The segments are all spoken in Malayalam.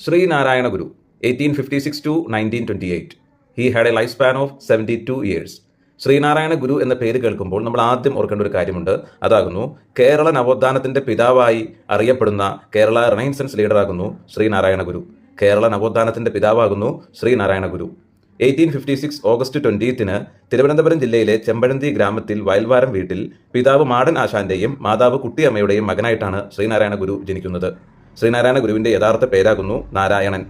Sree Narayana Guru eighteen fifty six to nineteen twenty eight he had a life span of seventy two years Sree Narayana Guru എന്ന പേര് കേൾക്കുമ്പോൾ നമ്മൾ ആദ്യം ഓർക്കേണ്ട ഒരു കാര്യമുണ്ട്. അതാകുന്നു കേരള നവോത്ഥാനത്തിന്റെ പിതാവായി അറിയപ്പെടുന്ന കേരള റിനൈൻസൻസ് ലീഡറാകുന്നു ശ്രീനാരായണ ഗുരു കേരള നവോത്ഥാനത്തിന്റെ പിതാവാകുന്നു Sree Narayana Guru eighteen fifty six August ട്വന്റീത്തിന് Thiruvananthapuram ജില്ലയിലെ ചെമ്പഴന്തി ഗ്രാമത്തിൽ വയൽവാരം വീട്ടിൽ പിതാവ് മാടൻ ആശാന്റെയും മാതാവ് കുട്ടിയമ്മയുടെയും മകനായിട്ടാണ് ശ്രീനാരായണ ഗുരു ജനിക്കുന്നത്. ശ്രീനാരായണ ഗുരുവിന്റെ യഥാർത്ഥ പേരാകുന്നു നാരായണൻ.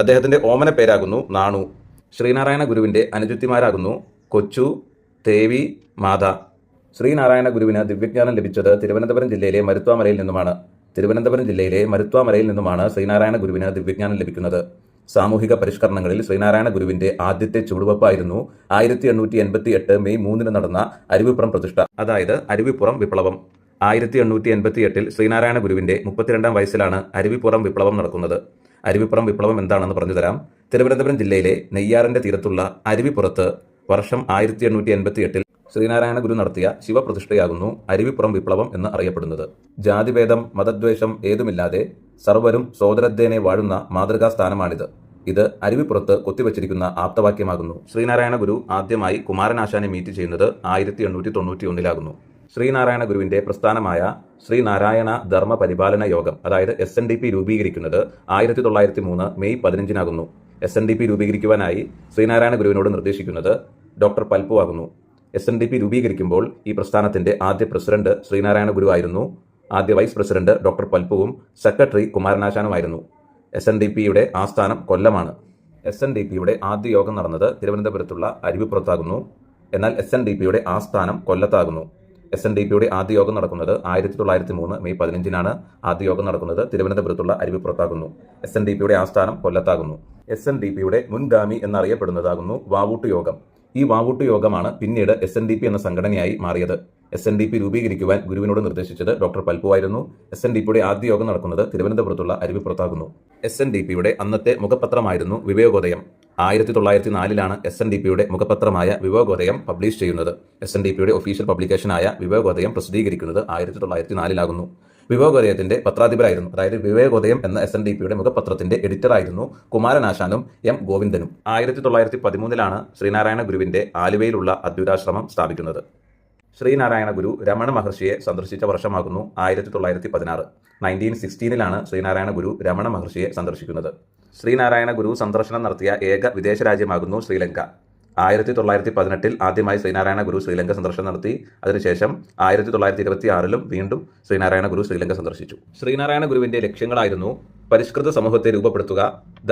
അദ്ദേഹത്തിന്റെ ഓമന പേരാകുന്നു നാണു. ശ്രീനാരായണ ഗുരുവിന്റെ അനുജത്തിമാരാകുന്നു കൊച്ചു ദേവി മാത. ശ്രീനാരായണ ഗുരുവിന് ദിവ്യജ്ഞാനം ലഭിച്ചത് തിരുവനന്തപുരം ജില്ലയിലെ മരുത്വാമലയിൽ നിന്നുമാണ്. തിരുവനന്തപുരം ജില്ലയിലെ മരുത്വാമലയിൽ നിന്നുമാണ് ശ്രീനാരായണ ഗുരുവിന് ദിവ്യജ്ഞാനം ലഭിക്കുന്നത്. സാമൂഹിക പരിഷ്കരണങ്ങളിൽ ശ്രീനാരായണ ഗുരുവിന്റെ ആദ്യത്തെ ചുവടുവെപ്പായിരുന്നു ആയിരത്തി എണ്ണൂറ്റി എൺപത്തി എട്ട് മെയ് മൂന്നിന് നടന്ന അരുവിപ്പുറം പ്രതിഷ്ഠ അതായത് അരുവിപ്പുറം വിപ്ലവം. ആയിരത്തി എണ്ണൂറ്റി എൺപത്തി എട്ടിൽ ശ്രീനാരായണ ഗുരുവിന്റെ മുപ്പത്തിരണ്ടാം വയസ്സിലാണ് അരുവിപ്പുറം വിപ്ലവം നടക്കുന്നത്. അരുവിപ്പുറം വിപ്ലവം എന്താണെന്ന് പറഞ്ഞു തരാം. തിരുവനന്തപുരം ജില്ലയിലെ നെയ്യാറിന്റെ തീരത്തുള്ള അരുവിപ്പുറത്ത് വർഷം ആയിരത്തി എണ്ണൂറ്റി എൺപത്തി എട്ടിൽ ശ്രീനാരായണ ഗുരു നടത്തിയ ശിവപ്രതിഷ്ഠയാകുന്നു അരുവിപ്പുറം വിപ്ലവം എന്ന് അറിയപ്പെടുന്നത്. ജാതിഭേദം മതദ്വേഷം ഏതുമില്ലാതെ സർവരും സോദരദ്ധേനെ വാഴുന്ന മാതൃകാ സ്ഥാനമാണിത് ഇത് അരുവിപ്പുറത്ത് കൊത്തിവച്ചിരിക്കുന്ന ആപ്തവാക്യമാകുന്നു. ശ്രീനാരായണ ഗുരു ആദ്യമായി കുമാരനാശാനെ മീറ്റ് ചെയ്യുന്നത് ആയിരത്തി എണ്ണൂറ്റി തൊണ്ണൂറ്റി ഒന്നിലാകുന്നു ശ്രീനാരായണ ഗുരുവിന്റെ പ്രസ്ഥാനമായ ശ്രീനാരായണ ധർമ്മ പരിപാലന യോഗം അതായത് എസ് എൻ ഡി പി രൂപീകരിക്കുന്നത് ആയിരത്തി തൊള്ളായിരത്തി മൂന്ന് മെയ് പതിനഞ്ചിനാകുന്നു. എസ് എൻ ഡി പി രൂപീകരിക്കുവാനായി ശ്രീനാരായണ ഗുരുവിനോട് നിർദ്ദേശിക്കുന്നത് ഡോക്ടർ പൽപ്പു ആകുന്നു. എസ് എൻ ഡി പി രൂപീകരിക്കുമ്പോൾ ഈ പ്രസ്ഥാനത്തിന്റെ ആദ്യ പ്രസിഡന്റ് ശ്രീനാരായണ ഗുരുവായിരുന്നു. ആദ്യ വൈസ് പ്രസിഡന്റ് ഡോക്ടർ പൽപ്പുവും സെക്രട്ടറി കുമാരനാശാനുമായിരുന്നു. എസ് എൻ ഡി പിയുടെ ആസ്ഥാനം കൊല്ലമാണ്. എസ് എൻ ഡി പിയുടെ ആദ്യ യോഗം നടന്നത് തിരുവനന്തപുരത്തുള്ള അരുവിപ്പുറത്താകുന്നു. എന്നാൽ എസ് എൻ ഡി പിയുടെ ആസ്ഥാനം കൊല്ലത്താകുന്നു. എസ് എൻ ഡി പിയുടെ ആദ്യ യോഗം നടക്കുന്നത് ആയിരത്തി തൊള്ളായിരത്തി മൂന്ന് മെയ് പതിനഞ്ചിനാണ് ആദ്യ യോഗം നടക്കുന്നത്. തിരുവനന്തപുരത്തുള്ള അരുവിപ്പുറത്താകുന്നു എസ് എൻ ഡി പിയുടെ ആസ്ഥാനം കൊല്ലത്താകുന്നു. എസ് എൻ ഡി പിയുടെ മുൻഗാമി എന്നറിയപ്പെടുന്നതാകുന്നു വാവൂട്ട് യോഗം. ഈ വാവൂട്ട് യോഗമാണ് പിന്നീട് എസ് എൻ ഡി പി എന്ന സംഘടനയായി മാറിയത്. എസ് എൻ ഡി പി രൂപീകരിക്കുവാൻ ഗുരുവിനോട് നിർദ്ദേശിച്ചത് ഡോക്ടർ പൽപുവായിരുന്നു എസ് എൻ ഡി പിയുടെ ആദ്യ യോഗം നടക്കുന്നത് തിരുവനന്തപുരത്തുള്ള അരുവിപ്പുറത്താകുന്നു എസ് എൻ ഡി പിയുടെ അന്നത്തെ മുഖപത്രമായിരുന്നു വിവേകോദയം. ആയിരത്തി തൊള്ളായിരത്തി നാലിലാണ് എസ് എൻ ഡി പിയുടെ മുഖപത്രമായ വിവേകോദയം പബ്ലിഷ് ചെയ്യുന്നത്. എസ് എൻ ഡി പിയുടെ ഒഫീഷ്യൽ പബ്ലിക്കേഷനായ വിവേകോദയം പ്രസിദ്ധീകരിക്കുന്നത് ആയിരത്തി തൊള്ളായിരത്തി നാലിലാകുന്നു വിവേകോദയത്തിന്റെ പത്രാധിപരായിരുന്നു. അതായത് വിവേകോദയം എന്ന എസ് എൻ ഡി പിയുടെ മുഖപത്രത്തിന്റെ എഡിറ്ററായിരുന്നു കുമാരനാശാനും എം ഗോവിന്ദനും. ആയിരത്തി തൊള്ളായിരത്തി പതിമൂന്നിലാണ് ശ്രീനാരായണ ഗുരുവിന്റെ ആലുവയിലുള്ള അദ്വൈതാശ്രമം സ്ഥാപിക്കുന്നത്. ശ്രീനാരായണ ഗുരു രമണ മഹർഷിയെ സന്ദർശിച്ച വർഷമാകുന്നു ആയിരത്തി തൊള്ളായിരത്തി പതിനാറ് നയന്റീൻ സിക്സ്റ്റീനിലാണ് ശ്രീനാരായണ ഗുരു രമണ മഹർഷിയെ സന്ദർശിക്കുന്നത്. ശ്രീനാരായണ ഗുരു സന്ദർശനം നടത്തിയ ഏക വിദേശ രാജ്യമാകുന്നു ശ്രീലങ്ക. ആയിരത്തി തൊള്ളായിരത്തി പതിനെട്ടിൽ ആദ്യമായി ശ്രീനാരായണ ഗുരു ശ്രീലങ്ക സന്ദർശനം നടത്തി. അതിനുശേഷം ആയിരത്തി തൊള്ളായിരത്തി ഇരുപത്തി ആറിലും വീണ്ടും ശ്രീനാരായണ ഗുരു ശ്രീലങ്ക സന്ദർശിച്ചു. ശ്രീനാരായണ ഗുരുവിന്റെ ലക്ഷ്യങ്ങളായിരുന്നു പരിഷ്കൃത സമൂഹത്തെ രൂപപ്പെടുത്തുക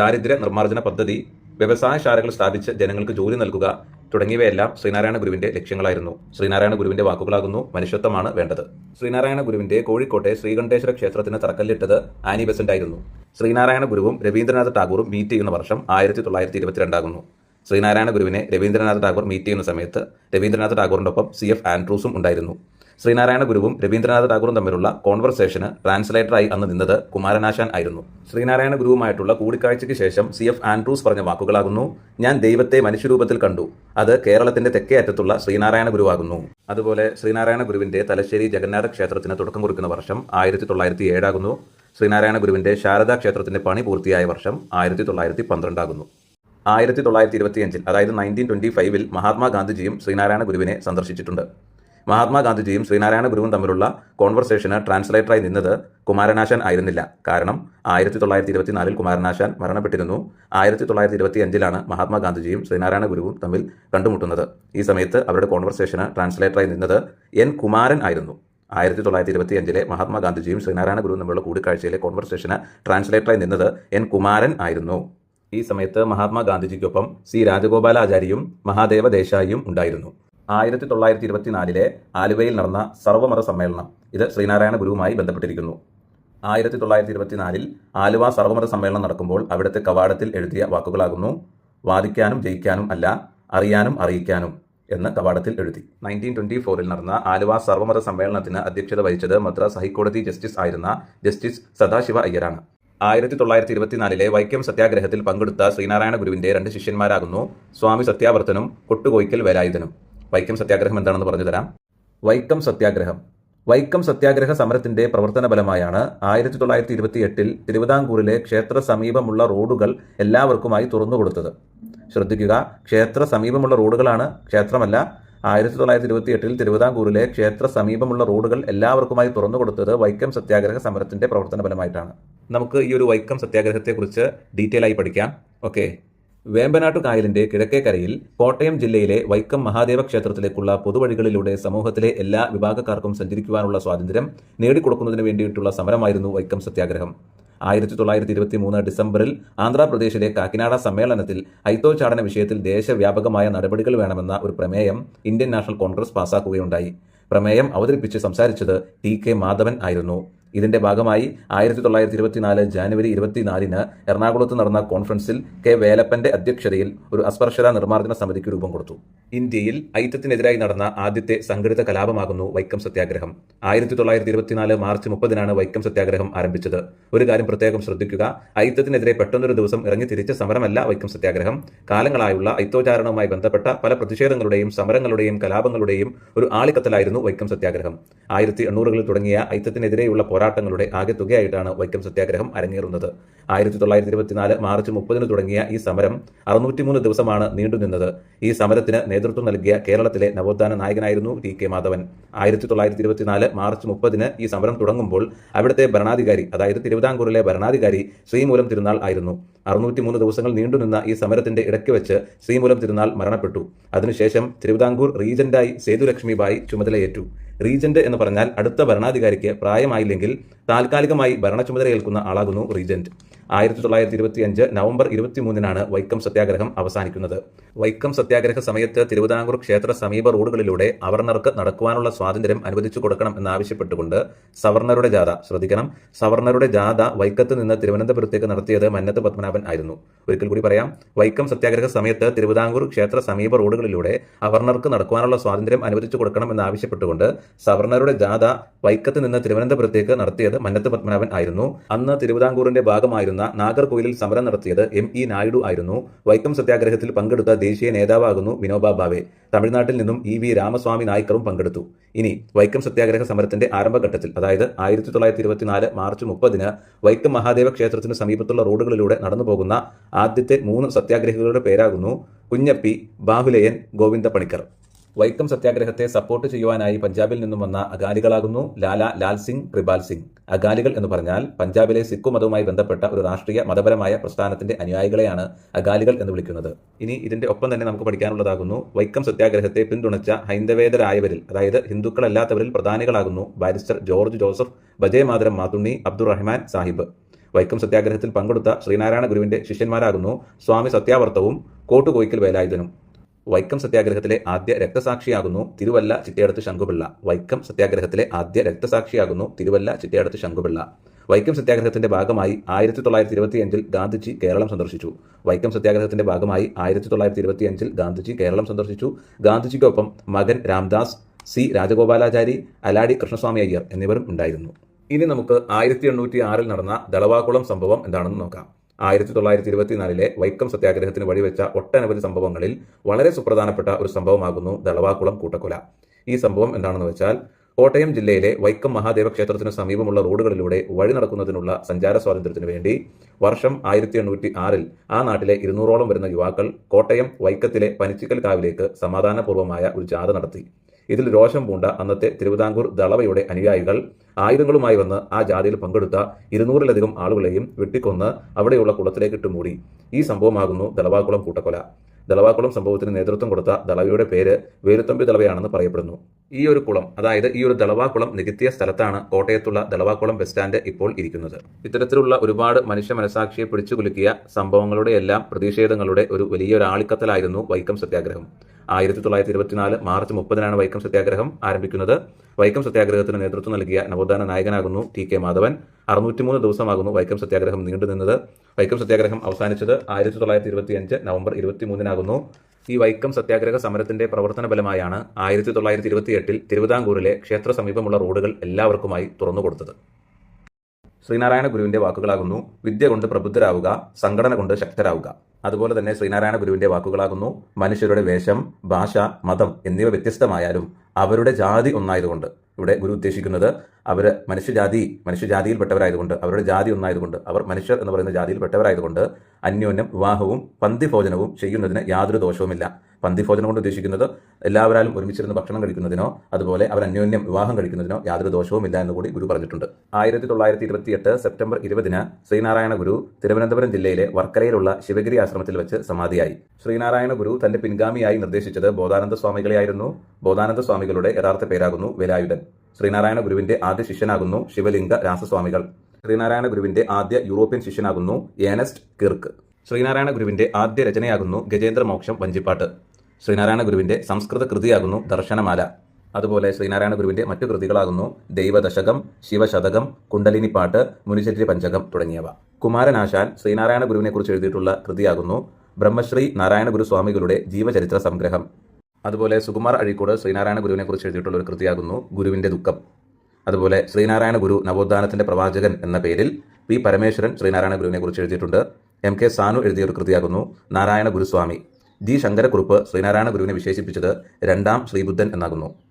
ദാരിദ്ര്യ നിർമ്മാർജന പദ്ധതി വ്യവസായശാലകൾ സ്ഥാപിച്ച് ജനങ്ങൾക്ക് ജോലി നൽകുക തുടങ്ങിയവയെല്ലാം ശ്രീനാരായണ ഗുരുവിന്റെ ലക്ഷ്യങ്ങളായിരുന്നു. ശ്രീനാരായണ ഗുരുവിന്റെ വാക്കുകളാകുന്നു മനുഷ്യത്വമാണ് വേണ്ടത്. ശ്രീനാരായണ ഗുരുവിന്റെ കോഴിക്കോട്ടെ ശ്രീകണ്ഠേശ്വര ക്ഷേത്രത്തിന് തറക്കല്ലിട്ടത് ആനി ബെസന്റ് ആയിരുന്നു ശ്രീനാരായണ ഗുരുവും രവീന്ദ്രനാഥ് ടാഗോറും മീറ്റ് ചെയ്യുന്ന വർഷം ആയിരത്തി തൊള്ളായിരത്തി ഇരുപത്തിരണ്ടാകുന്നു ശ്രീനാരായണ ഗുരുവിനെ രവീന്ദ്രനാഥ് ടാഗോർ മീറ്റ് ചെയ്യുന്ന സമയത്ത് രവീന്ദ്രനാഥ് ടാഗോറിന്റെ ഒപ്പം സി എഫ് ആൻഡ്രൂസും ഉണ്ടായിരുന്നു. ശ്രീനാരായണ ഗുരുവും രവീന്ദ്രനാഥ് ടാഗോറും തമ്മിലുള്ള കോൺവെർസേഷന് ട്രാൻസ്ലേറ്ററായി അന്ന് നിന്നത് കുമാരനാശാൻ ആയിരുന്നു. ശ്രീനാരായണ ഗുരുവുമായിട്ടുള്ള കൂടിക്കാഴ്ചയ്ക്ക് ശേഷം സി എഫ് ആൻഡ്രൂസ് പറഞ്ഞ വാക്കുകളാകുന്നു ഞാൻ ദൈവത്തെ മനുഷ്യരൂപത്തിൽ കണ്ടു. അത് കേരളത്തിന്റെ തെക്കേ അറ്റത്തുള്ള ശ്രീനാരായണ ഗുരുവാകുന്നു. അതുപോലെ ശ്രീനാരായണ ഗുരുവിന്റെ തലശ്ശേരി ജഗന്നാഥ ക്ഷേത്രത്തിന് തുടക്കം കുറിക്കുന്ന വർഷം ആയിരത്തി തൊള്ളായിരത്തി ഏഴാകുന്നു ശ്രീനാരായണ ഗുരുവിന്റെ ശാരദാ ക്ഷേത്രത്തിന്റെ പണി പൂർത്തിയായ വർഷം ആയിരത്തി തൊള്ളായിരത്തി പന്ത്രണ്ടാകുന്നു. ആയിരത്തി തൊള്ളായിരത്തി ഇരുപത്തിയഞ്ചിൽ അതായത് നയന്റീൻ ട്വന്റി ഫൈവിൽ മഹാത്മാഗാന്ധിജിയും ശ്രീനാരായണ ഗുരുവിനെ സന്ദർശിച്ചിട്ടുണ്ട്. മഹാത്മാഗാന്ധിജിയും ശ്രീനാരായണ ഗുരുവും തമ്മിലുള്ള കോൺവെർസേഷന് ട്രാൻസ്ലേറ്ററായി നിന്നത് കുമാരനാശൻ ആയിരുന്നില്ല. കാരണം ആയിരത്തി തൊള്ളായിരത്തി ഇരുപത്തിനാലിൽ കുമാരനാശാൻ മരണപ്പെട്ടിരുന്നു. ആയിരത്തി തൊള്ളായിരത്തി ഇരുപത്തി അഞ്ചിലാണ് മഹാത്മാഗാന്ധിജിയും ശ്രീനാരായണ ഗുരുവും തമ്മിൽ കണ്ടുമുട്ടുന്നത്. ഈ സമയത്ത് അവരുടെ കോൺവെർസേഷന് ട്രാൻസ്ലേറ്ററായി നിന്നത് എൻ കുമാരൻ ആയിരുന്നു. ആയിരത്തി തൊള്ളായിരത്തി ഇരുപത്തി അഞ്ചിലെ മഹാത്മാഗാന്ധിജിയും ശ്രീനാരായണ ഗുരുവും തമ്മിലുള്ള കൂടിക്കാഴ്ചയിലെ കോൺവെർസേഷന് ട്രാൻസ്ലേറ്ററായി നിന്നത് എൻ കുമാരൻ ആയിരുന്നു. ഈ സമയത്ത് മഹാത്മാഗാന്ധിജിക്കൊപ്പം സി രാജഗോപാലാചാര്യയും മഹാദേവ ദേശായിയും ഉണ്ടായിരുന്നു. ആയിരത്തി തൊള്ളായിരത്തി ഇരുപത്തിനാലിലെ ആലുവയിൽ നടന്ന സർവമത സമ്മേളനം ഇത് ശ്രീനാരായണ ഗുരുവുമായി ബന്ധപ്പെട്ടിരിക്കുന്നു. ആയിരത്തി തൊള്ളായിരത്തി ഇരുപത്തിനാലിൽ ആലുവ സർവമത സമ്മേളനം നടക്കുമ്പോൾ അവിടുത്തെ കവാടത്തിൽ എഴുതിയ വാക്കുകളാകുന്നു. വാദിക്കാനും ജയിക്കാനും അല്ല അറിയാനും അറിയിക്കാനും. എന്ന് കവാടത്തിൽ എഴുതി. നയന്റീൻ ട്വന്റി ഫോറിൽ നടന്ന ആലുവ സർവമത സമ്മേളനത്തിന് അധ്യക്ഷത വഹിച്ചത് മദ്രാസ് ഹൈക്കോടതി ജസ്റ്റിസ് ആയിരുന്ന ജസ്റ്റിസ് സദാശിവ അയ്യരാണ്. ആയിരത്തി തൊള്ളായിരത്തി ഇരുപത്തിനാലിലെ വൈക്കം സത്യാഗ്രഹത്തിൽ പങ്കെടുത്ത ശ്രീനാരായണ ഗുരുവിന്റെ രണ്ട് ശിഷ്യന്മാരാകുന്നു സ്വാമി സത്യാവർത്തനും കൊട്ടുകോയ്ക്കൽ വേലായുധനും. വൈക്കം സത്യാഗ്രഹം എന്താണെന്ന് പറഞ്ഞു തരാം. വൈക്കം സത്യാഗ്രഹം. വൈക്കം സത്യാഗ്രഹ സമരത്തിന്റെ പ്രവർത്തന ഫലമായാണ് ആയിരത്തി തൊള്ളായിരത്തി ഇരുപത്തി എട്ടിൽ തിരുവിതാംകൂറിലെ ക്ഷേത്ര സമീപമുള്ള റോഡുകൾ എല്ലാവർക്കുമായി തുറന്നുകൊടുത്തത്. ശ്രദ്ധിക്കുക. ക്ഷേത്ര സമീപമുള്ള റോഡുകളാണ് ക്ഷേത്രമല്ല. ആയിരത്തി തൊള്ളായിരത്തി ഇരുപത്തി എട്ടിൽ തിരുവിതാംകൂറിലെ ക്ഷേത്ര സമീപമുള്ള റോഡുകൾ എല്ലാവർക്കുമായി തുറന്നു കൊടുത്തത് വൈക്കം സത്യാഗ്രഹ സമരത്തിന്റെ പ്രവർത്തന ഫലമായിട്ടാണ്. നമുക്ക് ഈ ഒരു വൈക്കം സത്യാഗ്രഹത്തെക്കുറിച്ച് ഡീറ്റെയിൽ ആയി പഠിക്കാം. ഓക്കെ വേമ്പനാട്ടു കായലിന്റെ കിഴക്കേ കരയിൽ കോട്ടയം ജില്ലയിലെ വൈക്കം മഹാദേവ ക്ഷേത്രത്തിലേക്കുള്ള പൊതുവഴികളിലൂടെ സമൂഹത്തിലെ എല്ലാ വിഭാഗക്കാർക്കും സഞ്ചരിക്കുവാനുള്ള സ്വാതന്ത്ര്യം നേടിക്കൊടുക്കുന്നതിന് വേണ്ടിയിട്ടുള്ള സമരമായിരുന്നു വൈക്കം സത്യാഗ്രഹം. ആയിരത്തി തൊള്ളായിരത്തി ഇരുപത്തി മൂന്ന് ഡിസംബറിൽ ആന്ധ്രാപ്രദേശിലെ കാക്കിനാട സമ്മേളനത്തിൽ ഐത്തോച്ചാടന വിഷയത്തിൽ ദേശവ്യാപകമായ നടപടികൾ വേണമെന്ന ഒരു പ്രമേയം ഇന്ത്യൻ നാഷണൽ കോൺഗ്രസ് പാസാക്കുകയുണ്ടായി. പ്രമേയം അവതരിപ്പിച്ച് സംസാരിച്ചത് ടി കെ മാധവൻ ആയിരുന്നു. ഇതിന്റെ ഭാഗമായി ആയിരത്തി തൊള്ളായിരത്തി ഇരുപത്തിനാല് ജാനുവരി ഇരുപത്തിനാലിന് എറണാകുളത്ത് നടന്ന കോൺഫറൻസിൽ കെ വേലപ്പന്റെ അധ്യക്ഷതയിൽ ഒരു അസ്പർശത നിർമ്മാർജന സമിതിക്ക് രൂപം കൊടുത്തു. ഇന്ത്യയിൽ ഐറ്റത്തിനെതിരായി നടന്ന ആദ്യത്തെ സംഘടിത കലാപമാകുന്നു വൈക്കം സത്യാഗ്രഹം. ആയിരത്തി തൊള്ളായിരത്തി ഇരുപത്തിനാല് മാർച്ച് മുപ്പതിനാണ് വൈക്കം സത്യാഗ്രഹം ആരംഭിച്ചത്. ഒരു കാര്യം പ്രത്യേകം ശ്രദ്ധിക്കുക ഐറ്റത്തിനെതിരെ പെട്ടെന്നൊരു ദിവസം ഇറങ്ങി തിരിച്ച സമരമല്ല വൈക്കം സത്യാഗ്രഹം. കാലങ്ങളായുള്ള ഐത്തോചാരണവുമായി ബന്ധപ്പെട്ട പല പ്രതിഷേധങ്ങളുടെയും സമരങ്ങളുടെയും കലാപങ്ങളുടെയും ഒരു ആളിക്കത്തലായിരുന്നു വൈക്കം സത്യാഗ്രഹം. ആയിരത്തി എണ്ണൂറുകളിൽ തുടങ്ങിയ ഐത്തത്തിനെതിരെയുള്ള പോരാട്ടങ്ങളുടെ ആകെ തുകയായിട്ടാണ് വൈക്കം സത്യാഗ്രഹം അരങ്ങേറുന്നത്. ആയിരത്തി തൊള്ളായിരത്തി ഇരുപത്തിനാല് മാർച്ച് മുപ്പതിന് തുടങ്ങിയ ഈ സമരം അറുന്നൂറ്റിമൂന്ന് ദിവസമാണ് നീണ്ടുനിന്നത് ഈ സമരത്തിന് നേതൃത്വം നൽകിയ കേരളത്തിലെ നവോത്ഥാന നായകനായിരുന്നു ടി കെ മാധവൻ. ആയിരത്തി തൊള്ളായിരത്തി ഇരുപത്തിനാല് മാർച്ച് മുപ്പതിന് ഈ സമരം തുടങ്ങുമ്പോൾ അവിടുത്തെ ഭരണാധികാരി അതായത് തിരുവിതാംകൂറിലെ ഭരണാധികാരി ശ്രീമൂലം തിരുനാൾ ആയിരുന്നു. അറുന്നൂറ്റിമൂന്ന് ദിവസങ്ങൾ നീണ്ടുനിന്ന ഈ സമരത്തിന്റെ ഇടയ്ക്ക് വെച്ച് ശ്രീമൂലം തിരുനാൾ മരണപ്പെട്ടു. അതിനുശേഷം തിരുവിതാംകൂർ റീജന്റായി സേതുലക്ഷ്മിബായി ചുമതലയേറ്റു. റീജന്റ് എന്ന് പറഞ്ഞാൽ അടുത്ത ഭരണാധികാരിക്ക് പ്രായമായില്ലെങ്കിൽ താൽക്കാലികമായി ഭരണ ചുമതല ഏൽക്കുന്ന ആളാകുന്നു റീജന്റ്. ആയിരത്തി തൊള്ളായിരത്തി ഇരുപത്തി അഞ്ച് നവംബർ ഇരുപത്തിമൂന്നിനാണ് വൈക്കം സത്യാഗ്രഹം അവസാനിക്കുന്നത്. വൈക്കം സത്യാഗ്രഹ സമയത്ത് തിരുവിതാംകൂർ ക്ഷേത്ര സമീപ റോഡുകളിലൂടെ അവർണർക്ക് നടക്കുവാനുള്ള സ്വാതന്ത്ര്യം അനുവദിച്ചു കൊടുക്കണം എന്നാവശ്യപ്പെട്ടുകൊണ്ട് സവർണറുടെ ജാഥ ശ്രദ്ധിക്കണം. സവർണറുടെ ജാഥ വൈക്കത്ത് നിന്ന് തിരുവനന്തപുരത്തേക്ക് നടത്തിയത് മന്നത്ത് പത്മനാഭൻ ആയിരുന്നു. ഒരിക്കൽ കൂടി പറയാം വൈക്കം സത്യാഗ്രഹ സമയത്ത് തിരുവിതാംകൂർ ക്ഷേത്ര സമീപ റോഡുകളിലൂടെ അവർണർക്ക് നടക്കുവാനുള്ള സ്വാതന്ത്ര്യം അനുവദിച്ചു കൊടുക്കണം എന്നാവശ്യപ്പെട്ടുകൊണ്ട് സവർണറുടെ ജാഥ വൈക്കത്ത് നിന്ന് തിരുവനന്തപുരത്തേക്ക് നടത്തിയത് മന്നത്ത് പത്മനാഭൻ ആയിരുന്നു. അന്ന് തിരുവിതാംകൂറിന്റെ ഭാഗമായിരുന്ന നാഗർകോയിലിൽ സമരം നടത്തിയത് എം ഇ നായിഡു ആയിരുന്നു. വൈക്കം സത്യാഗ്രഹത്തിൽ പങ്കെടുത്ത ദേശീയ നേതാവാകുന്നു വിനോബ ഭാവെ. തമിഴ്നാട്ടിൽ നിന്നും ഇ വി രാമസ്വാമി നായ്ക്കറും പങ്കെടുത്തു. ഇനി വൈക്കം സത്യാഗ്രഹ സമരത്തിന്റെ ആരംഭഘട്ടത്തിൽ അതായത് ആയിരത്തി തൊള്ളായിരത്തി ഇരുപത്തിനാല് മാർച്ച് മുപ്പതിന് വൈക്കം മഹാദേവ ക്ഷേത്രത്തിന് സമീപത്തുള്ള റോഡുകളിലൂടെ നടന്നു പോകുന്ന ആദ്യത്തെ മൂന്ന് സത്യാഗ്രഹികളുടെ പേരാകുന്നു കുഞ്ഞപ്പി ബാഹുലയൻ ഗോവിന്ദ പണിക്കർ. വൈക്കം സത്യാഗ്രഹത്തെ സപ്പോർട്ട് ചെയ്യുവാനായി പഞ്ചാബിൽ നിന്നും വന്ന അകാലികളാകുന്നു ലാല ലാൽ സിംഗ് കൃപാൽ സിംഗ്. അകാലികൾ എന്ന് പറഞ്ഞാൽ പഞ്ചാബിലെ സിഖു മതവുമായി ബന്ധപ്പെട്ട ഒരു രാഷ്ട്രീയ മതപരമായ പ്രസ്ഥാനത്തിന്റെ അനുയായികളെയാണ് അകാലികൾ എന്ന് വിളിക്കുന്നത്. ഇനി ഇതിന്റെ ഒപ്പം തന്നെ നമുക്ക് പഠിക്കാനുള്ളതാകുന്നു വൈക്കം സത്യാഗ്രഹത്തെ പിന്തുണച്ച ഹൈന്ദവേതരായവരിൽ അതായത് ഹിന്ദുക്കളല്ലാത്തവരിൽ പ്രധാനികളാകുന്നു ബാരിസ്റ്റർ ജോർജ് ജോസഫ് ബജയ് മാതരം മാതുണ്ണി അബ്ദുറഹ്മാൻ സാഹിബ്. വൈക്കം സത്യാഗ്രഹത്തിൽ പങ്കെടുത്ത ശ്രീനാരായണ ഗുരുവിന്റെ ശിഷ്യന്മാരാകുന്നു സ്വാമി സത്യാവർത്തവും കോട്ടുകോയിക്കൽ വേലായുധനും. വൈക്കം സത്യാഗ്രഹത്തിലെ ആദ്യ രക്തസാക്ഷിയാകുന്നു തിരുവല്ല ചിറ്റയടത്ത് ശംഖുപിള്ള. വൈക്കം സത്യാഗ്രഹത്തിലെ ആദ്യ രക്തസാക്ഷിയാകുന്നു തിരുവല്ല ചിറ്റയടത്ത് ശംഖുപിള്ള. വൈക്കം സത്യാഗ്രഹത്തിന്റെ ഭാഗമായി ആയിരത്തി തൊള്ളായിരത്തി ഇരുപത്തിയഞ്ചിൽ ഗാന്ധിജി കേരളം സന്ദർശിച്ചു. വൈക്കം സത്യാഗ്രഹത്തിന്റെ ഭാഗമായി ആയിരത്തി തൊള്ളായിരത്തി ഇരുപത്തിയഞ്ചിൽ ഗാന്ധിജി കേരളം സന്ദർശിച്ചു. ഗാന്ധിജിക്കൊപ്പം മകൻ രാംദാസ് സി രാജഗോപാലാചാരി അലാടി കൃഷ്ണസ്വാമി അയ്യർ എന്നിവരും ഉണ്ടായിരുന്നു. ഇനി നമുക്ക് ആയിരത്തി എണ്ണൂറ്റി ആറിൽ നടന്ന ദളവാകുളം സംഭവം എന്താണെന്ന് നോക്കാം. ആയിരത്തി തൊള്ളായിരത്തി ഇരുപത്തിനാലിലെ വൈക്കം സത്യാഗ്രഹത്തിന് വഴിവെച്ച ഒട്ടനവധി സംഭവങ്ങളിൽ വളരെ സുപ്രധാനപ്പെട്ട ഒരു സംഭവമാകുന്നു ദളവാക്കുളം കൂട്ടക്കൊല. ഈ സംഭവം എന്താണെന്ന് വെച്ചാൽ കോട്ടയം ജില്ലയിലെ വൈക്കം മഹാദേവ ക്ഷേത്രത്തിന് സമീപമുള്ള റോഡുകളിലൂടെ വഴി നടക്കുന്നതിനുള്ള സഞ്ചാര സ്വാതന്ത്ര്യത്തിന് വേണ്ടി വർഷം ആയിരത്തി എണ്ണൂറ്റി ആറിൽ ആ നാട്ടിലെ ഇരുന്നൂറോളം വരുന്ന യുവാക്കൾ കോട്ടയം വൈക്കത്തിലെ പനിച്ചിക്കൽ കാവിലേക്ക് സമാധാനപൂർവമായ ഒരു ജാഥ നടത്തി. ഇതിൽ രോഷം പൂണ്ട അന്നത്തെ തിരുവിതാംകൂർ ദളവയുടെ അനുയായികൾ ആയുധങ്ങളുമായി വന്ന് ആ ജാതിയിൽ പങ്കെടുത്ത ഇരുന്നൂറിലധികം ആളുകളെയും വെട്ടിക്കൊന്ന് അവിടെയുള്ള കുളത്തിലേക്ക് ഇട്ട് മൂടി ഈ സംഭവമാകുന്നു ദളവാക്കുളം കൂട്ടക്കൊല. ദളവാക്കുളം സംഭവത്തിന് നേതൃത്വം കൊടുത്ത ദളവയുടെ പേര് വേലുത്തമ്പി ദളവയാണെന്ന് പറയപ്പെടുന്നു. ഈ ഒരു കുളം അതായത് ഈ ഒരു ദളവാക്കുളം നികത്തിയ സ്ഥലത്താണ് കോട്ടയത്തുള്ള ദളവാക്കുളം ബസ് സ്റ്റാൻഡ് ഇപ്പോൾ ഇരിക്കുന്നത്. ഇത്തരത്തിലുള്ള ഒരുപാട് മനുഷ്യ മനസാക്ഷിയെ പിടിച്ചു കുലുക്കിയ സംഭവങ്ങളുടെ എല്ലാം പ്രതിഷേധങ്ങളുടെ ഒരു വലിയൊരു ആളിക്കത്തലായിരുന്നു വൈക്കം സത്യാഗ്രഹം. ആയിരത്തി തൊള്ളായിരത്തി ഇരുപത്തിനാല് മാർച്ച് മുപ്പതിനാണ് വൈക്കം സത്യാഗ്രഹം ആരംഭിക്കുന്നത്. വൈക്കം സത്യാഗ്രഹത്തിന് നേതൃത്വം നൽകിയ നവോത്ഥാന നായകനാകുന്നു ടി കെ മാധവൻ. അറുന്നൂറ്റിമൂന്ന് ദിവസമാകുന്നു വൈക്കം സത്യാഗ്രഹം നീണ്ടുനിന്നത്. വൈക്കം സത്യാഗ്രഹം അവസാനിച്ചത് ആയിരത്തി തൊള്ളായിരത്തി ഇരുപത്തിയഞ്ച് നവംബർ ഇരുപത്തിമൂന്നിനാകുന്നു. ഈ വൈക്കം സത്യാഗ്രഹ സമരത്തിന്റെ പ്രവർത്തന ഫലമായാണ് ആയിരത്തി തൊള്ളായിരത്തി ഇരുപത്തിയെട്ടിൽ തിരുവിതാംകൂറിലെ ക്ഷേത്ര സമീപമുള്ള റോഡുകൾ എല്ലാവർക്കുമായി തുറന്നുകൊടുത്തത് ശ്രീനാരായണ ഗുരുവിന്റെ വാക്കുകളാകുന്നു വിദ്യ കൊണ്ട് പ്രബുദ്ധരാവുക സംഘടന കൊണ്ട് ശക്തരാവുക. അതുപോലെ തന്നെ ശ്രീനാരായണ ഗുരുവിന്റെ വാക്കുകളാകുന്നു മനുഷ്യരുടെ വേഷം ഭാഷ മതം എന്നിവ വ്യത്യസ്തമായാലും അവരുടെ ജാതി ഒന്നായതുകൊണ്ട്. ഇവിടെ ഗുരു ഉദ്ദേശിക്കുന്നത് അവർ മനുഷ്യജാതി മനുഷ്യജാതിയിൽപ്പെട്ടവരായതുകൊണ്ട് അവരുടെ ജാതി ഒന്നായതുകൊണ്ട് അവർ മനുഷ്യർ എന്ന് പറയുന്ന ജാതിയിൽപ്പെട്ടവരായതുകൊണ്ട് അന്യോന്യം വിവാഹവും പന്തിഭോജനവും ചെയ്യുന്നതിന് യാതൊരു ദോഷവുമില്ല. പന്തിഭോജനം കൊണ്ട് ഉദ്ദേശിക്കുന്നത് എല്ലാവരും ഒരുമിച്ചിരുന്ന് ഭക്ഷണം കഴിക്കുന്നതിനോ അതുപോലെ അവർ അന്യോന്യം വിവാഹം കഴിക്കുന്നതിനോ യാതൊരു ദോഷവുമില്ല എന്ന് കൂടി ഗുരു പറഞ്ഞിട്ടുണ്ട്. ആയിരത്തി തൊള്ളായിരത്തി ഇരുപത്തിയെട്ട് സെപ്റ്റംബർ ഇരുപതിന് ശ്രീനാരായണ ഗുരു തിരുവനന്തപുരം ജില്ലയിലെ വർക്കലയിലുള്ള ശിവഗിരി ആശ്രമത്തിൽ വെച്ച് സമാധിയായി. ശ്രീനാരായണ ഗുരു തന്റെ പിൻഗാമിയായി നിർദ്ദേശിച്ചത് ബോധാനന്ദ സ്വാമികളെയായിരുന്നു. ബോധാനന്ദ സ്വാമികളുടെ യഥാർത്ഥ പേരാകുന്നു വേലായുധൻ. ശ്രീനാരായണ ഗുരുവിന്റെ ആദ്യ ശിഷ്യനാകുന്നു ശിവലിംഗ രാസസ്വാമികൾ. ശ്രീനാരായണ ഗുരുവിന്റെ ആദ്യ യൂറോപ്യൻ ശിഷ്യനാകുന്നു ഏനസ്റ്റ് കിർക്ക്. ശ്രീനാരായണ ഗുരുവിന്റെ ആദ്യ രചനയാകുന്നു ഗജേന്ദ്രമോക്ഷം വഞ്ചിപ്പാട്ട്. ശ്രീനാരായണ ഗുരുവിന്റെ സംസ്കൃത കൃതിയാകുന്നു ദർശനമാല. അതുപോലെ ശ്രീനാരായണ ഗുരുവിന്റെ മറ്റു കൃതികളാകുന്നു ദൈവദശകം ശിവശതകം കുണ്ടലിനിപ്പാട്ട് മുനിശരി പഞ്ചകം തുടങ്ങിയവ. കുമാരനാശാൻ ശ്രീനാരായണ ഗുരുവിനെക്കുറിച്ച് എഴുതിയിട്ടുള്ള കൃതിയാകുന്നു ബ്രഹ്മശ്രീ നാരായണ ഗുരു സ്വാമികളുടെ ജീവചരിത്ര സംഗ്രഹം. അതുപോലെ സുകുമാർ അഴീക്കോട് ശ്രീനാരായണ ഗുരുവിനെക്കുറിച്ച് എഴുതിയിട്ടുള്ള ഒരു കൃതിയാകുന്നു ഗുരുവിന്റെ ദുഃഖം. അതുപോലെ ശ്രീനാരായണ ഗുരു നവോത്ഥാനത്തിന്റെ പ്രവാചകൻ എന്ന പേരിൽ പി പരമേശ്വരൻ ശ്രീനാരായണ ഗുരുവിനെക്കുറിച്ച് എഴുതിയിട്ടുണ്ട്. എം കെ സാനു എഴുതിയ ഒരു കൃതിയാകുന്നു നാരായണ ഗുരുസ്വാമി. ജി ശങ്കരക്കുറുപ്പ് ശ്രീനാരായണ ഗുരുവിനെ വിശേഷിപ്പിച്ചത് രണ്ടാം ശ്രീബുദ്ധൻ എന്നാകുന്നു.